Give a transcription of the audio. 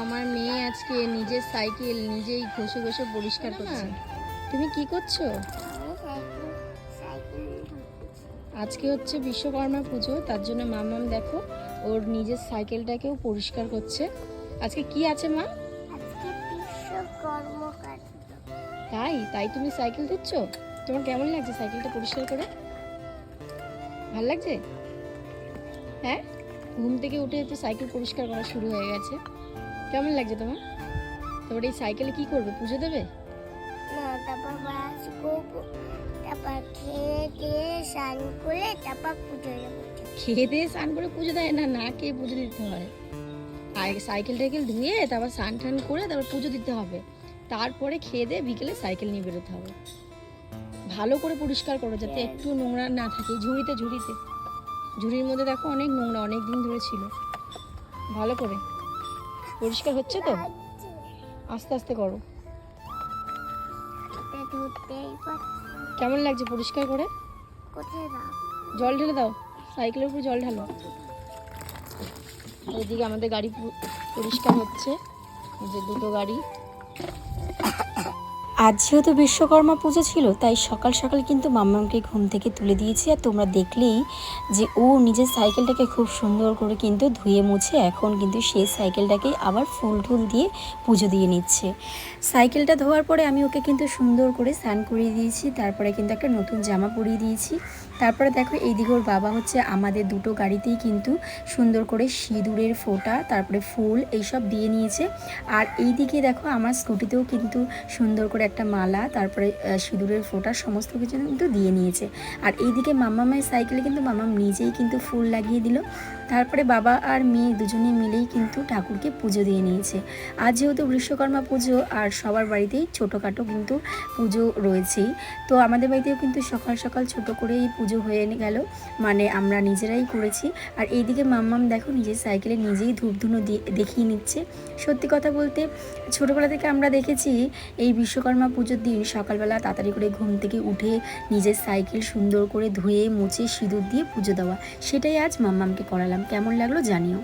আমার মেয়ে আজকে নিজের সাইকেল নিজেই ঘষে ঘষে পরিষ্কার করছে। তুমি কি করছ? আজকে হচ্ছে বিশ্বকর্মা পুজো তার জন্য মামাম দেখো ওর নিজের সাইকেলটাকেও পরিষ্কার করছে। আজকে কি আছে মা? তাই? তাই তুমি সাইকেল দিচ্ছ? তোমার কেমন লাগছে সাইকেলটা পরিষ্কার করে? ভালো লাগছে? হ্যাঁ? ঘুম থেকে উঠে তো সাইকেল পরিষ্কার করা শুরু হয়ে গেছে। কেমন লাগছে তোমার? তোমার এই সাইকেলে কি করবে? পুজো দেবে? না তারপর ব্রাশ করব তারপর খেয়ে দিয়ে স্নান করে তারপর পুজো যাব খেয়ে দিয়ে স্নান করে পুজো দেয়? না না খেয়ে পুজো দিতে হয়। আগে সাইকেল টাইকেল ধুয়ে তারপর স্নান টান করে তারপর পুজো দিতে হবে। তারপরে খেয়ে দিয়ে বিকেলে সাইকেল নিয়ে বেরোতে হবে। ভালো করে পরিষ্কার করো যাতে একটু নোংরা না থাকে ঝুড়িতে ঝুড়িতে। ঝুড়ির মধ্যে দেখো অনেক নোংরা অনেক দিন ধরে ছিল। ভালো করে। পরিষ্কার হচ্ছে তো? আস্তে আস্তে করো। কেমন লাগছে পরিষ্কার করে? জল ঢেলে দাও, সাইকেলের উপর জল ঢালো। ওইদিকে আমাদের গাড়ি পরিষ্কার হচ্ছে। যে দুটো গাড়ি। আজ যেহেতু বিশ্বকর্মা পুজো ছিল, তাই সকাল সকাল কিন্তু মাম্মামকে ঘুম থেকে তুলে দিয়েছি। আর তোমরা দেখলেই যে ও নিজের সাইকেলটাকে খুব সুন্দর করে কিন্তু ধুয়ে মুছে এখন কিন্তু সেই সাইকেলটাকে আবার ফুল টুল দিয়ে পুজো দিয়ে নিচ্ছে। সাইকেলটা ধোয়ার পরে আমি ওকে কিন্তু সুন্দর করে স্নান করিয়ে দিয়েছি, তারপরে কিন্তু একটা নতুন জামা পরিয়ে দিয়েছি। তারপরে দেখো এইদিকে ওর বাবা হচ্ছে আমাদের দুটো গাড়িতেই কিন্তু সুন্দর করে সিঁদুরের ফোঁটা, তারপরে ফুল এইসব দিয়ে নিয়েছে। আর এইদিকে দেখো আমার স্কুটিতেও কিন্তু সুন্দর করে একটা মালা, তারপরে সিঁদুরের ফোঁটা, সমস্ত কিছু কিন্তু দিয়ে নিয়েছে। আর এইদিকে মাম্মামের সাইকেলে কিন্তু মাম্মাম নিজেই কিন্তু ফুল লাগিয়ে দিল। তারপরে বাবা আর মেয়ে দুজনে মিলেই কিন্তু ঠাকুরকে পুজো দিয়ে নিয়েছে। আজ যেহেতু বিশ্বকর্মা পুজো, আর সবার বাড়িতেই ছোটোখাটো কিন্তু পুজো রয়েছেই, তো আমাদের বাড়িতেও কিন্তু সকাল সকাল ছোট করেই পুজো হয়ে গেল। মানে আমরা নিজেরাই করেছি। আর এইদিকে মাম্মাম দেখো নিজের সাইকেলে নিজেই ধূপ ধুনো দিয়ে দেখিয়ে নিচ্ছে। সত্যি কথা বলতে, ছোটোবেলা থেকে আমরা দেখেছি, এই বিশ্বকর্মা পুজোর দিন সকালবেলা তাড়াতাড়ি করে ঘুম থেকে উঠে নিজের সাইকেল সুন্দর করে ধুয়ে, মুছে, সিঁদুর দিয়ে পুজো দেওয়া। সেটাই আজ মাম্মামকে করালাম। কেমন লাগল জানিও।